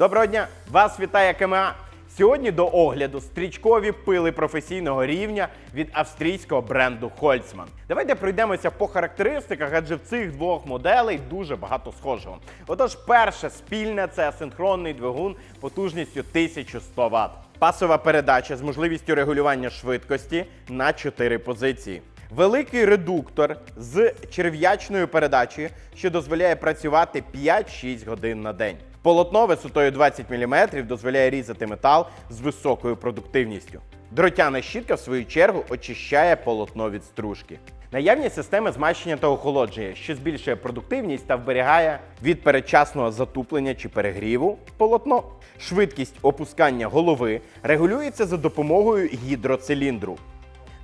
Доброго дня! Вас вітає КМА. Сьогодні до огляду стрічкові пили професійного рівня від австрійського бренду Holzmann. Давайте пройдемося по характеристиках, адже в цих двох моделей дуже багато схожого. Отож, перше спільне це асинхронний двигун потужністю 1100 Вт. Пасова передача з можливістю регулювання швидкості на 4 позиції. Великий редуктор з черв'ячною передачею, що дозволяє працювати 5-6 годин на день. Полотно висотою 20 мм дозволяє різати метал з високою продуктивністю. Дротяна щітка, в свою чергу, очищає полотно від стружки. Наявні системи змащення та охолодження, що збільшує продуктивність та вберігає від передчасного затуплення чи перегріву полотно. Швидкість опускання голови регулюється за допомогою гідроциліндру.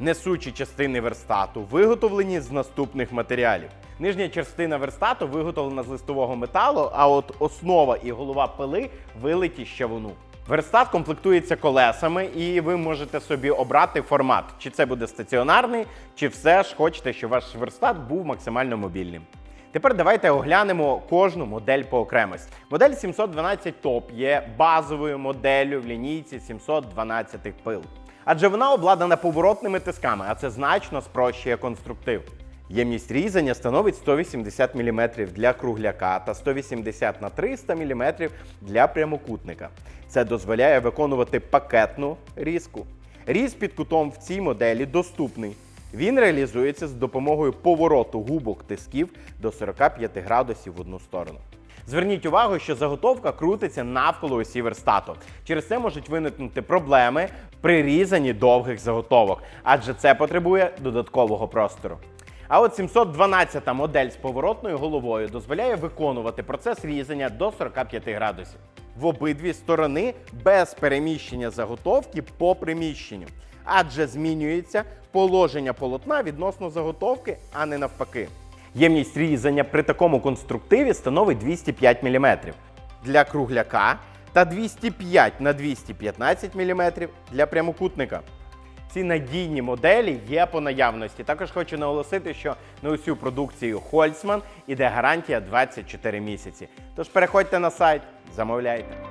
Несучі частини верстату виготовлені з наступних матеріалів. Нижня частина верстату виготовлена з листового металу, а от основа і голова пили вилиті з чавуну. Верстат комплектується колесами, і ви можете собі обрати формат, чи це буде стаціонарний, чи все ж хочете, щоб ваш верстат був максимально мобільним. Тепер давайте оглянемо кожну модель по окремості. Модель 712 Top є базовою моделлю в лінійці 712 пил. Адже вона обладнана поворотними тисками, а це значно спрощує конструктив. Ємність різання становить 180 мм для кругляка та 180 на 300 мм для прямокутника. Це дозволяє виконувати пакетну різку. Різ під кутом в цій моделі доступний. Він реалізується з допомогою повороту губок тисків до 45 градусів в одну сторону. Зверніть увагу, що заготовка крутиться навколо осі верстату. Через це можуть виникнути проблеми при різанні довгих заготовок, адже це потребує додаткового простору. А от 712 модель з поворотною головою дозволяє виконувати процес різання до 45 градусів в обидві сторони без переміщення заготовки по приміщенню, адже змінюється положення полотна відносно заготовки, а не навпаки. Ємність різання при такому конструктиві становить 205 мм для кругляка та 205 на 215 мм для прямокутника. Ці надійні моделі є по наявності. Також хочу наголосити, що на усю продукцію Holzmann іде гарантія 24 місяці. Тож переходьте на сайт, замовляйте.